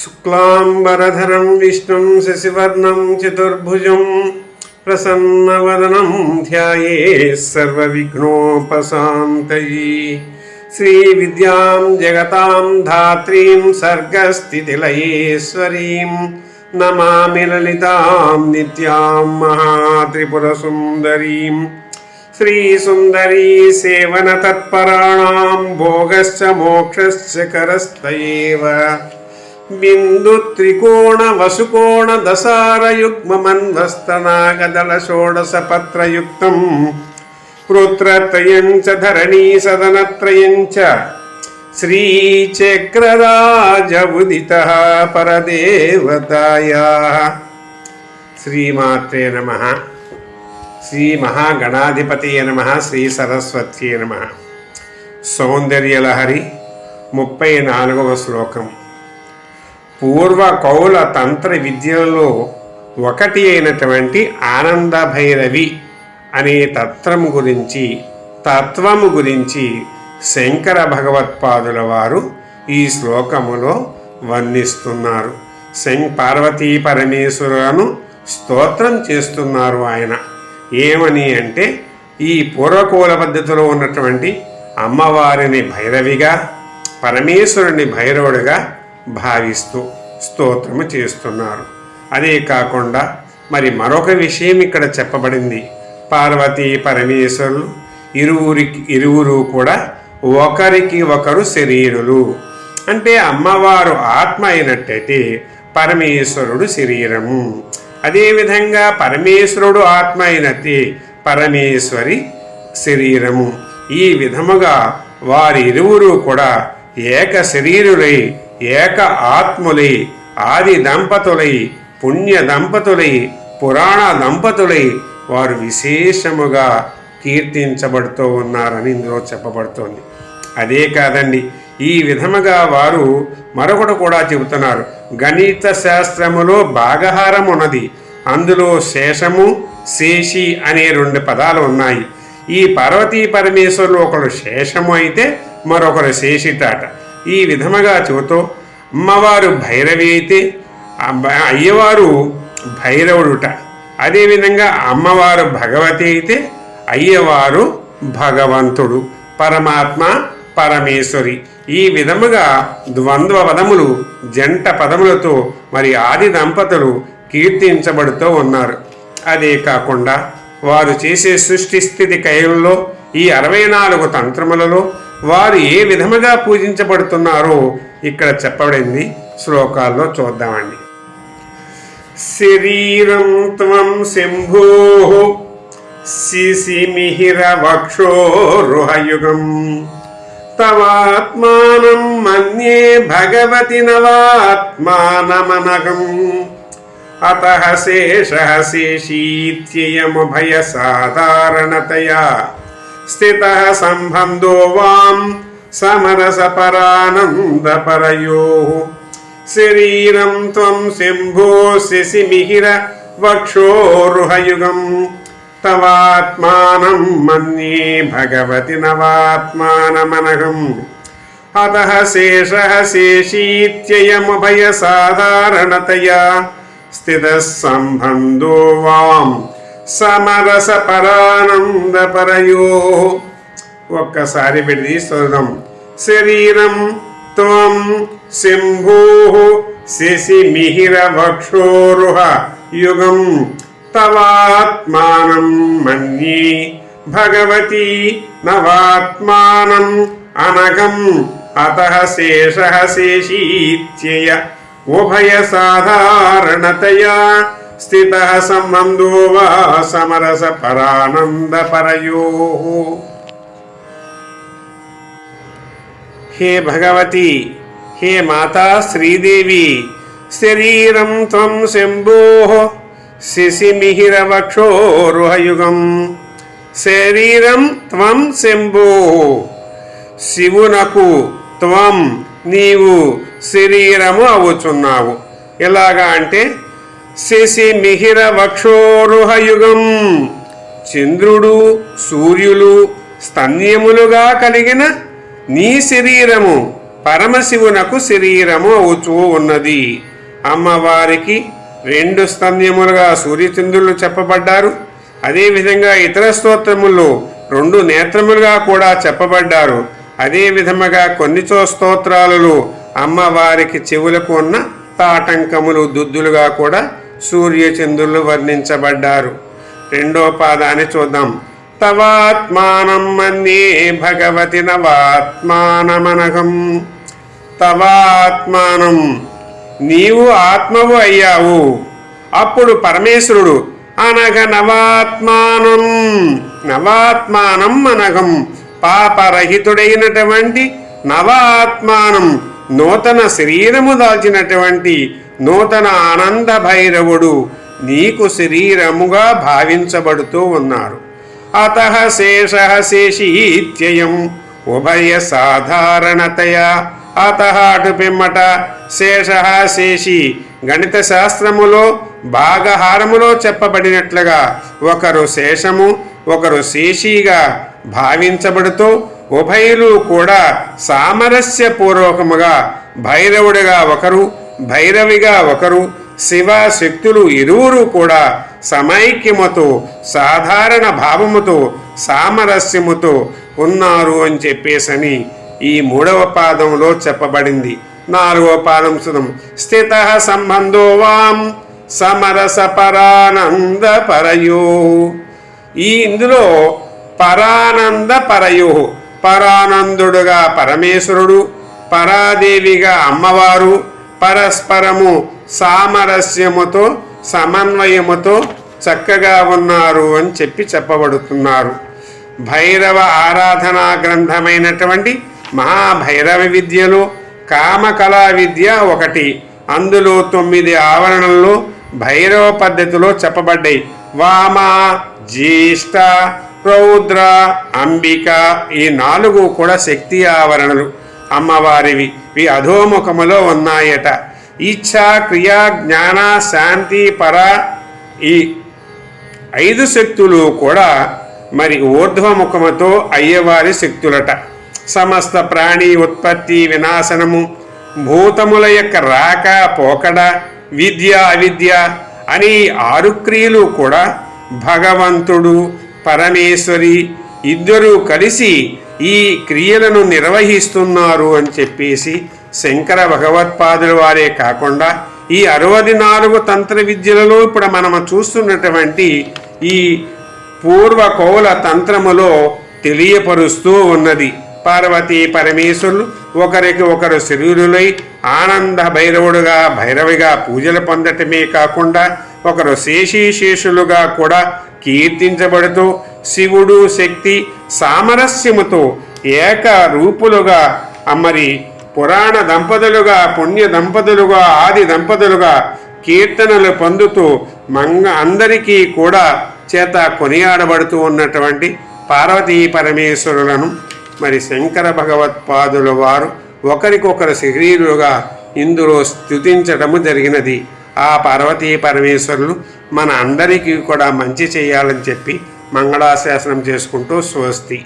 शुक्लाम्बरधरं विष्णुं शशिवर्णं चतुर्भुजं प्रसन्नवदनं ध्याये सर्वविघ्नोपशान्तयी। श्रीविद्यां जगतां धात्रीं सर्गस्थितिलयेश्वरीं नमामि ललितां नित्यां महात्रिपुरसुन्दरीम् श्रीसुन्दरी सेवनतत्पराणां भोगश्च मोक्षश्च करस्त एव బిందు త్రికోణ వసుకోణ దశారయుగ్మన్వస్తనాగదళ షోడశ పత్రయుక్తం. పుత్రత్రయం చ ధరణీ సదనత్రయం చ శ్రీచక్రరాజ ఉదిత పరదేవతాయా. శ్రీమాత్రే నమ. శ్రీ మహాగణాధిపతి నమ. శ్రీ సరస్వతి నమ. సౌందర్యలహరి ముప్పై నాలుగవ శ్లోకం. పూర్వ కౌల తంత్ర విద్యలలో ఒకటి అయినటువంటి ఆనంద భైరవి అనే తత్వము గురించి తత్వము గురించి శంకర భగవత్పాదుల వారు ఈ శ్లోకములో వర్ణిస్తున్నారు. శం పార్వతీ పరమేశ్వరులను స్తోత్రం చేస్తున్నారు ఆయన. ఏమని అంటే ఈ పూర్వకూల పద్ధతిలో ఉన్నటువంటి అమ్మవారిని భైరవిగా పరమేశ్వరుని భైరవుడిగా భావిస్తూ స్తోత్రము చేస్తున్నారు. అదే కాకుండా మరి మరొక విషయం ఇక్కడ చెప్పబడింది. పార్వతీ పరమేశ్వరులు ఇరువురికి ఇరువురు కూడా ఒకరికి ఒకరు శరీరులు. అంటే అమ్మవారు ఆత్మ అయినట్టయితే పరమేశ్వరుడు శరీరము. అదేవిధంగా పరమేశ్వరుడు ఆత్మ అయినట్టే పరమేశ్వరి శరీరము. ఈ విధముగా వారిరువురు కూడా ఏక శరీరులై ఏక ఆత్ములై ఆది దంపతులై పుణ్య దంపతులై పురాణ దంపతులై వారు విశేషముగా కీర్తించబడుతూ ఉన్నారని ఇందులో చెప్పబడుతోంది. అదే కాదండి ఈ విధముగా వారు మరొకటి కూడా చెబుతున్నారు. గణిత శాస్త్రములో భాగహారం ఉన్నది. అందులో శేషము శేషి అనే రెండు పదాలు ఉన్నాయి. ఈ పార్వతీ పరమేశ్వరులు ఒకరు శేషము అయితే మరొకరు శేషితాట. ఈ విధముగా చెబుతూ అమ్మవారు భైరవి అయితే అయ్యవారు భైరవుడుట. అదేవిధంగా అమ్మవారు భగవతి అయితే అయ్యవారు భగవంతుడు పరమాత్మ పరమేశ్వరి. ఈ విధముగా ద్వంద్వ పదములు జంట పదములతో మరి ఆది దంపతులు కీర్తించబడుతూ ఉన్నారు. అదే కాకుండా వారు చేసే సృష్టి స్థితి కైల్లో ఈ అరవై నాలుగు తంత్రములలో వారు ఏ విధముగా పూజించబడుతున్నారో ఇక్కడ చెప్పబడింది. శ్లోకాల్లో చూద్దామండి. శరీరం త్వం శంభో శిశిమిహిరవక్షోరుహయుగం. తవాత్మానం మన్యే భగవతి నవాత్మానమనగం. అత శేష శేషీత్యయముభయ సాధారణతయా. స్థిత సంబంధో వాం సమరసపరానందపరయో శరీరం త్వం శంభో శశిమిహిర వక్షోరుహయుగం తవాత్మానం మన్యే భగవతి నవాత్మానమనగం అతః శేషः శేషీత్యయముభయ సాధారణతయా స్థితः సంబంధో వాం సమరస పరానందపరయో ఒక్కసారి పెట్టి చూద్దాం శరీరం త్వం శంభో శశిమిహిర వక్షోరుహ యుగం తవాత్మానం మన్యే. భగవతి నవాత్మానం అనగం అతః శేష శేషీత్యయ. ఉభయ సాధారణతయా స్థితः సంబంధో వా సమరస హే భగవతి హే మాతా శ్రీదేవి శరీరం త్వం శంభో శిశిమిహిరవక్షోరుహయుగం శరీరం త్వం శంభో శివునకు త్వం నీవు శరీరము అవుచున్నావు. ఎలాగా అంటే శశి మిహిర వక్షోరుహయుగం. చంద్రుడు సూర్యులు స్తన్యములుగా కలిగిన నీ శరీరము పరమశివునకు శరీరము అవుతూ ఉన్నది. అమ్మవారికి రెండు స్తన్యములుగా సూర్యచంద్రులు చెప్పబడ్డారు. అదేవిధంగా ఇతర స్తోత్రముల్లో రెండు నేత్రములుగా కూడా చెప్పబడ్డారు. అదే విధముగా కొన్ని చో స్తోత్రాలలో అమ్మవారికి చెవులకు ఉన్న తాటంకములు దుద్దులుగా కూడా సూర్యచంద్రులు వర్ణించబడ్డారు. రెండో పాదాన్ని చూద్దాం. తవాత్మానం మన్యే భగవతి నవాత్మానమనగం. తవాత్మానం నీవు ఆత్మవు అయ్యావు. అప్పుడు పరమేశ్వరుడు అనగ నవాత్మానం నవాత్మానం అనగం. పాపరహితుడైనటువంటి నవాత్మానం నూతన శరీరము దాల్చినటువంటి నూతన ఆనంద భైరవుడు నీకు శరీరముగా భావించబడుతూ ఉన్నారు. అత శేష శేషీత్యయం ఉభయ సాధారణతయా. అత అటు పిమ్మట శేష శేషి గణిత శాస్త్రములో భాగహారములో చెప్పబడినట్లుగా ఒకరు శేషము ఒకరు శేషిగా భావించబడుతూ ఉభయులు కూడా సామరస్యపూర్వకముగా భైరవుడిగా ఒకరు భైరవిగా ఒకరు శివ శక్తులు ఇరువురు కూడా సమైక్యముతో సాధారణ భావముతో సామరస్యముతో ఉన్నారు అని చెప్పేసని ఈ మూడవ పాదంలో చెప్పబడింది. నాలుగవ పాదం సుదం స్థిత సంబంధో వాం సమరస పరానంద పరయో ఈ ఇందులో పరానంద పరయో పరానందుడుగా పరమేశ్వరుడు పరాదేవిగా అమ్మవారు పరస్పరము సామరస్యముతో సమన్వయముతో చక్కగా ఉన్నారు అని చెప్పి చెప్పబడుతున్నారు. భైరవ ఆరాధనా గ్రంథమైనటువంటి మహాభైరవ విద్యలో కామకళా విద్య ఒకటి. అందులో తొమ్మిది ఆవరణల్లో భైరవ పద్ధతిలో చెప్పబడ్డాయి. వామ జ్యేష్ఠ రౌద్ర అంబిక ఈ నాలుగు కూడా శక్తి ఆవరణలు. అమ్మవారివి. ఇవి అధోముఖములో ఉన్నాయట. ఇచ్ఛ క్రియ జ్ఞాన శాంతి పర ఈ ఐదు శక్తులు కూడా మరి ఊర్ధ్వముఖముతో అయ్యేవారి శక్తులట. సమస్త ప్రాణి ఉత్పత్తి వినాశనము భూతముల యొక్క రాక పోకడ విద్య అవిద్య అని ఆరు క్రియలు కూడా భగవంతుడు పరమేశ్వరి ఇద్దరూ కలిసి ఈ క్రియలను నిర్వహిస్తున్నారు అని చెప్పేసి శంకర భగవత్పాదుల వారే కాకుండా ఈ అరవది నాలుగు తంత్ర విద్యలలో ఇప్పుడు మనం చూస్తున్నటువంటి ఈ పూర్వ కౌల తంత్రములో తెలియపరుస్తూ ఉన్నది. పార్వతీ పరమేశ్వరులు ఒకరికి ఒకరు శరీరులై ఆనంద భైరవుడుగా భైరవిగా పూజలు పొందటమే కాకుండా ఒకరు శేషీశేషులుగా కూడా కీర్తించబడుతూ శివుడు శక్తి సామరస్యముతో ఏక రూపులుగా అమ్మరి పురాణ దంపతులుగా పుణ్య దంపతులుగా ఆది దంపతులుగా కీర్తనలు పొందుతూ మంగ అందరికీ కూడా చేత కొనియాడబడుతూ ఉన్నటువంటి పార్వతీ పరమేశ్వరులను మరి శంకర భగవత్పాదుల వారు ఒకరికొకరు శరీరులుగా ఇందులో స్థుతించడము జరిగినది. ఆ పార్వతీ పరమేశ్వరులు మన అందరికీ కూడా మంచి చేయాలని చెప్పి మంగళాశాసనం చేసుకుంటూ స్వస్తి.